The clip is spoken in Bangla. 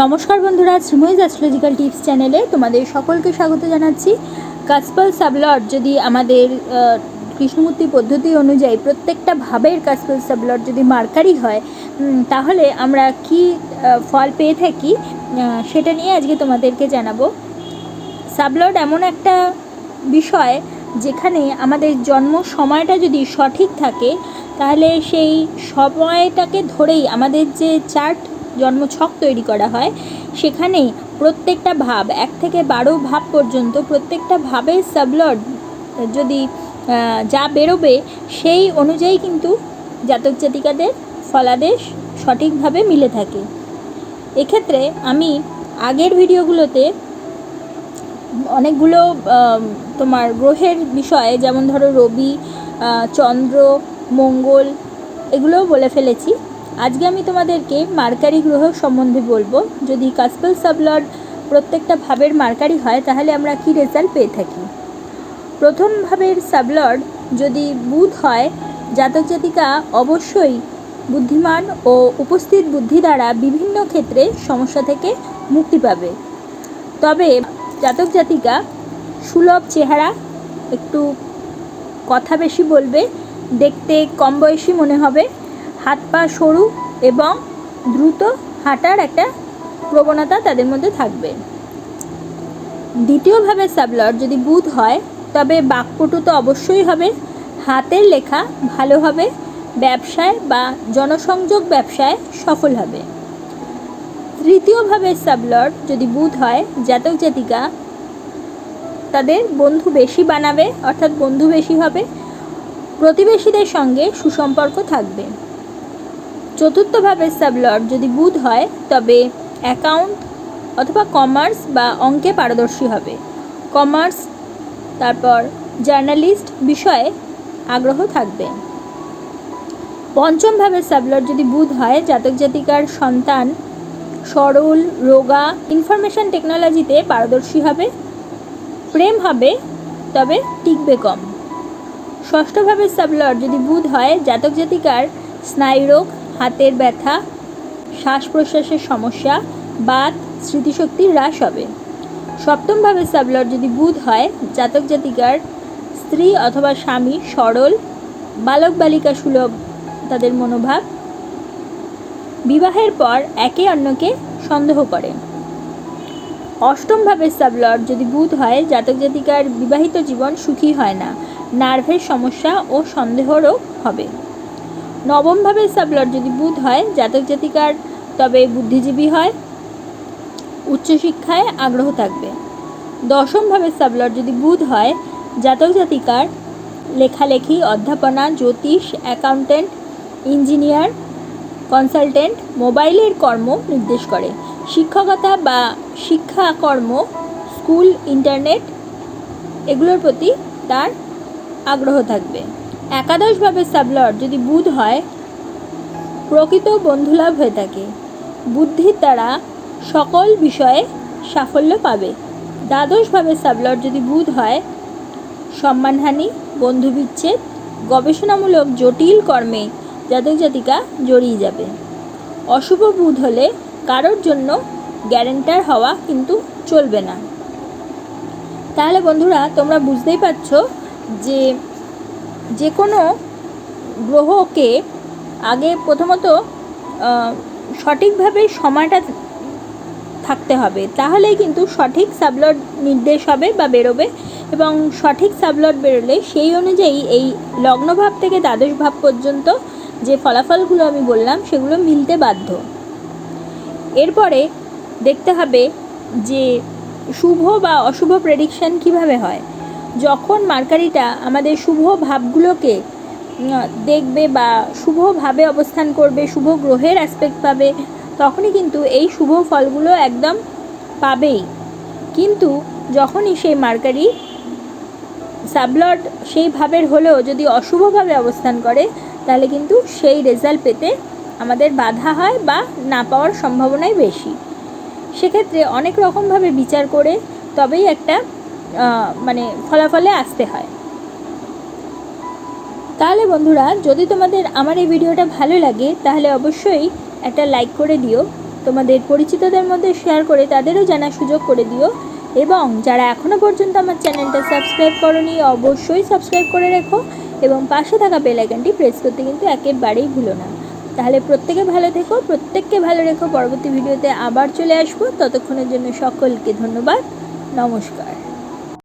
নমস্কার বন্ধুরা, শ্রীময়ীজ অ্যাস্ট্রোলজিক্যাল টিপস চ্যানেলে তোমাদের সকলকে স্বাগত জানাচ্ছি। কাসপাল সাবলট যদি আমাদের কৃষ্ণমূর্তি পদ্ধতি অনুযায়ী প্রত্যেকটা ভাবের কাসপাল সাবলট যদি মার্কারি হয় তাহলে আমরা কি ফল পেয়ে থাকি সেটা নিয়ে আজকে তোমাদেরকে জানাব। সাবলট এমন একটা বিষয় যেখানে আমাদের জন্ম সময়টা যদি সঠিক থাকে, তাহলে সেই সময়টাকে ধরেই আমাদের যে চার্ট জন্মছক তৈরি করা হয়। সেখানেই প্রত্যেকটা ভাব, এক থেকে বারো ভাব পর্যন্ত প্রত্যেকটা ভাবের সাবলট যদি যা বেরোবে, সেই অনুযায়ী কিন্তু জাতক জাতিকাদের ফলাদেশ সঠিকভাবে মিলে থাকে। এক্ষেত্রে আমি আগের ভিডিওগুলোতে অনেকগুলো তোমার গ্রহের বিষয়ে, যেমন ধরো রবি চন্দ্র, মঙ্গল, এগুলোও বলে ফেলেছি। আজকে আমি তোমাদেরকে মার্কারি গ্রহ সম্বন্ধে বলব। যদি কাসপাল সাবলড প্রত্যেকটা ভাবের মার্কারি হয়, তাহলে আমরা কি রেজাল্ট পেয়ে থাকি? প্রথম ভাবের সাবলড যদি বুধ হয়, জাতক জাতিকা অবশ্যই বুদ্ধিমান ও উপস্থিত বুদ্ধি দ্বারা বিভিন্ন ক্ষেত্রে সমস্যা থেকে মুক্তি পাবে। তবে জাতক জাতিকা সুলভ চেহারা, একটু কথা বেশি বলবে, দেখতে কম বয়সী মনে হবে হাত পা সরু এবং দ্রুত হাঁটার একটা প্রবণতা তাদের মধ্যে থাকবে। দ্বিতীয়ভাবে সাবলট যদি বুধ হয়, তবে বাকপটু তো অবশ্যই হবে। হাতের লেখা ভালো হবে, ব্যবসায় বা জনসংযোগ ব্যবসায় সফল হবে। তৃতীয়ভাবে সাবলট যদি বুধ হয়, জাতক জাতিকা তাদের বন্ধু বেশি বানাবে, অর্থাৎ বন্ধু বেশি হবে। প্রতিবেশীদের সঙ্গে সুসম্পর্ক থাকবে। চতুর্থভাবে সাবলট যদি বুধ হয়, তবে অ্যাকাউন্ট অথবা কমার্স বা অঙ্কে পারদর্শী হবে। কমার্স তারপর জার্নালিস্ট বিষয়ে আগ্রহ থাকবে। পঞ্চমভাবে সাবলট যদি বুধ হয়, জাতক জাতিকার সন্তান, সরল, রোগা ইনফরমেশন টেকনোলজিতে পারদর্শী হবে। প্রেম হবে, তবে টিকবে কম। ষষ্ঠভাবে সাবলট যদি বুধ হয়, জাতক জাতিকার স্নায়ুরোগ হাতের ব্যথা শ্বাস প্রশ্বাসের সমস্যা বাত স্মৃতিশক্তি হ্রাস হবে। সপ্তমভাবে সাবলট যদি বুধ হয়, জাতক জাতিকার স্ত্রী অথবা স্বামী সরল, বালক বালিকা সুলভ তাদের মনোভাব। বিবাহের পর একে অন্যকে সন্দেহ করে। অষ্টমভাবে সাবলট যদি বুধ হয়, জাতক জাতিকার বিবাহিত জীবন সুখী হয় না, নার্ভের সমস্যা ও সন্দেহ রোগ হবে। নবমভাবে সাবলট যদি বুধ হয়, জাতক জাতিকার তবে বুদ্ধিজীবী হয়, উচ্চশিক্ষায় আগ্রহ থাকবে। দশমভাবে সাবলট যদি বুধ হয়, জাতক জাতিকার লেখালেখি, অধ্যাপনা, জ্যোতিষ, অ্যাকাউন্টেন্ট, ইঞ্জিনিয়ার, কনসালটেন্ট, মোবাইলের কর্ম নির্দেশ করে। শিক্ষকতা বা শিক্ষাকর্ম, স্কুল, ইন্টারনেট, এগুলোর প্রতি তার আগ্রহ থাকবে। একাদশভাবে সাবলট যদি বুধ হয়, প্রকৃত বন্ধুলাভ হয়ে থাকে। বুদ্ধির দ্বারা সকল বিষয়ে সাফল্য পাবে। দ্বাদশভাবে সাবলট যদি বুধ হয়, সম্মানহানি, বন্ধুবিচ্ছেদ, গবেষণামূলক জটিল কর্মে জাতক জাতিকা জড়িয়ে যাবে। অশুভ বুধ হলে কারোর জন্য গ্যারেন্টার হওয়া কিন্তু চলবে না। তাহলে বন্ধুরা, তোমরা বুঝতেই পারছ যে যে কোনো গ্রহকে আগে প্রথমত সঠিকভাবে সময়টা থাকতে হবে। তাহলেই কিন্তু সঠিক সাবলট নির্দেশ হবে বা বেরোবে এবং সঠিক সাবলট বেরোলে সেই অনুযায়ী এই লগ্নভাব থেকে দ্বাদশ ভাব পর্যন্ত যে ফলাফলগুলো আমি বললাম, সেগুলো মিলতে বাধ্য। এরপরে দেখতে হবে যে শুভ বা অশুভ প্রেডিকশন কীভাবে হয়। যখন মার্কারিটা আমাদের শুভ ভাবগুলোকে দেখবে বা শুভভাবে অবস্থান করবে, শুভ গ্রহের অ্যাসপেক্ট পাবে, তখনই কিন্তু এই শুভ ফলগুলো একদম পাবেই। কিন্তু যখনই সেই মার্কারি সাবলট সেই ভাবের হলেও যদি অশুভভাবে অবস্থান করে, তাহলে কিন্তু সেই রেজাল্ট পেতে আমাদের বাধা হয় বা না পাওয়ার সম্ভাবনাই বেশি। সেক্ষেত্রে অনেক রকমভাবে বিচার করে তবেই একটা মানে ফলাফলে আসতে হয়। তাহলে বন্ধুরা, যদি তোমাদের আমার এই ভিডিওটা ভালো লাগে, তাহলে অবশ্যই একটা লাইক করে দিও। তোমাদের পরিচিতদের মধ্যে শেয়ার করে তাদেরও জানার সুযোগ করে দিও। এবং যারা এখনও পর্যন্ত আমার চ্যানেলটা সাবস্ক্রাইব করনি, অবশ্যই সাবস্ক্রাইব করে রেখো এবং পাশে থাকা বেল আইকনটি প্রেস করতে কিন্তু একেবারেই ভুলো না। তাহলে প্রত্যেকে ভালো থেকো, প্রত্যেককে ভালো রেখো। পরবর্তী ভিডিওতে আবার চলে আসব। ততক্ষণের জন্য সকলকে ধন্যবাদ। নমস্কার।